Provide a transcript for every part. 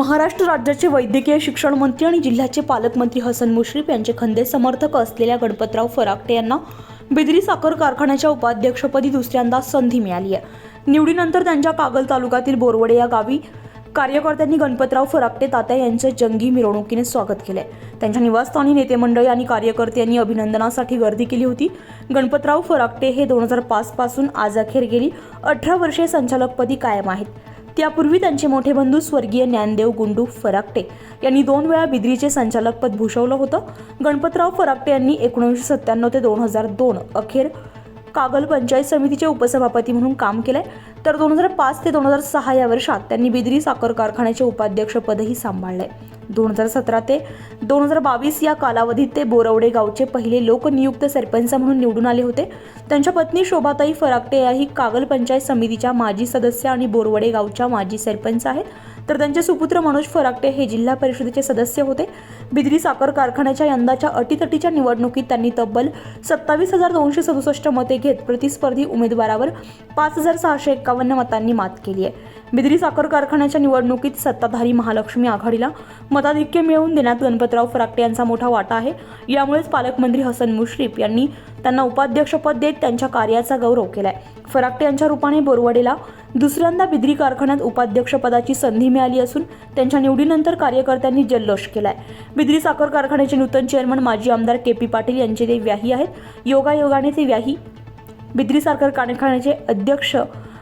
महाराष्ट्र राज्याचे वैद्यकीय शिक्षण मंत्री आणि जिल्ह्याचे पालकमंत्री हसन मुश्रीफ यांचे खंदे समर्थक असलेल्या गणपतराव फराकटे यांना बिदरी साखर कारखान्याच्या उपाध्यक्षपदी दुसऱ्यांदा संधी मिळाली आहे. निवडीनंतर त्यांच्या कागल तालुक्यातील बोरवडे या गावी कार्यकर्त्यांनी गणपतराव फराकटे तात्या यांचं जंगी मिरवणुकीने स्वागत केलंय त्यांच्या निवासस्थानी नेते मंडळी आणि कार्यकर्ते यांनी अभिनंदनासाठी गर्दी केली होती. गणपतराव फराकटे हे दोन हजार पाच पासून आज अखेर गेली. अठरा वर्षे संचालकपदी कायम आहेत. त्यापूर्वी त्यांचे मोठे बंधू स्वर्गीय ज्ञानदेव गुंडू फराकटे यांनी दोन वेळा बिद्रीचे संचालकपद भूषवलं होतं. गणपतराव फराकटे यांनी एकोणीसशे सत्त्याण्णव ते दोन हजार दोन अखेर कागल पंचायत समितीचे उपसभापती म्हणून काम केलंय. तर दोन हजार पाच ते दोन हजार सहा या वर्षात त्यांनी बिद्री साखर कारखान्याचे उपाध्यक्षपदही सांभाळलंय. दोन हजार सतरा ते दोन हजार बावीस या कालावधीत ते बोरवडे गावचे पहिले लोकनियुक्त सरपंच म्हणून निवडून आले होते. त्यांच्या पत्नी शोभाताई फराकटे याही कागल पंचायत समितीच्या माजी सदस्य आणि बोरवडे गावच्या माजी सरपंच आहेत. तर त्यांचे सुपुत्र मनोज फराकटे हे जिल्हा परिषदेचे सदस्य होते. बिद्री साखर कारखान्याच्या यंदाच्या अटीतटीच्या निवडणुकीत त्यांनी तब्बल सत्तावीस हजार दोनशे सदुसष्ट मते घेत प्रतिस्पर्धी उमेदवारावर पाच हजार सहाशे एक्कावन्न मतांनी मात केली आहे. बिद्री साखर कारखान्याच्या निवडणुकीत सत्ताधारी महालक्ष्मी आघाडीला मताधिक्य मिळवून देण्यात गणपतराव फराटे यांचा मोठा वाटा आहे. यामुळेच पालकमंत्री हसन मुश्रीफ यांनी त्यांना उपाध्यक्षपद देत त्यांच्या कार्याचा गौरव केलाय. फराटे यांच्या रूपाने बोरवडेला दुसऱ्यांदा बिद्री कारखान्यात उपाध्यक्षपदाची संधी मिळाली असून त्यांच्या निवडीनंतर कार्यकर्त्यांनी जल्लोष केलाय. बिद्री साखर कारखान्याचे नूतन चेअरमन माजी आमदार के पी पाटील यांचे ते व्याही आहेत. योगायोगाने ते व्याही. बिद्री साखर कारखान्याचे अध्यक्ष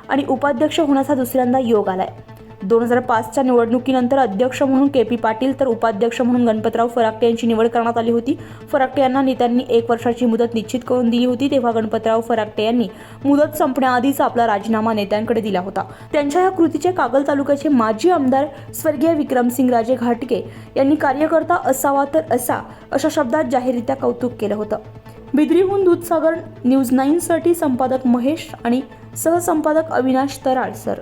आणि उपाध्यक्ष होण्याचा दुसऱ्यांदा योग आलाय. दोन हजार पाचच्या निवडणुकीनंतर अध्यक्ष म्हणून के पी पाटील तर उपाध्यक्ष म्हणून गणपतराव फराकटे यांची निवड करण्यात आली होती. फराकटे यांना नेत्यांनी एक वर्षाची मुदत निश्चित करून दिली होती तेव्हा गणपतराव फराकटे यांनी मुदत संपण्याआधीच आपला राजीनामा नेत्यांकडे दिला होता. त्यांच्या या कृतीचे कागल तालुक्याचे माजी आमदार स्वर्गीय विक्रमसिंग राजे घाटके यांनी कार्यकर्ता असावा तर असा अशा शब्दात जाहीररित्या कौतुक केलं होतं. बिद्रीहून दूधसागर न्यूज नाईनसाठी संपादक महेश आणि सहसंपादक अविनाश तराळ सर.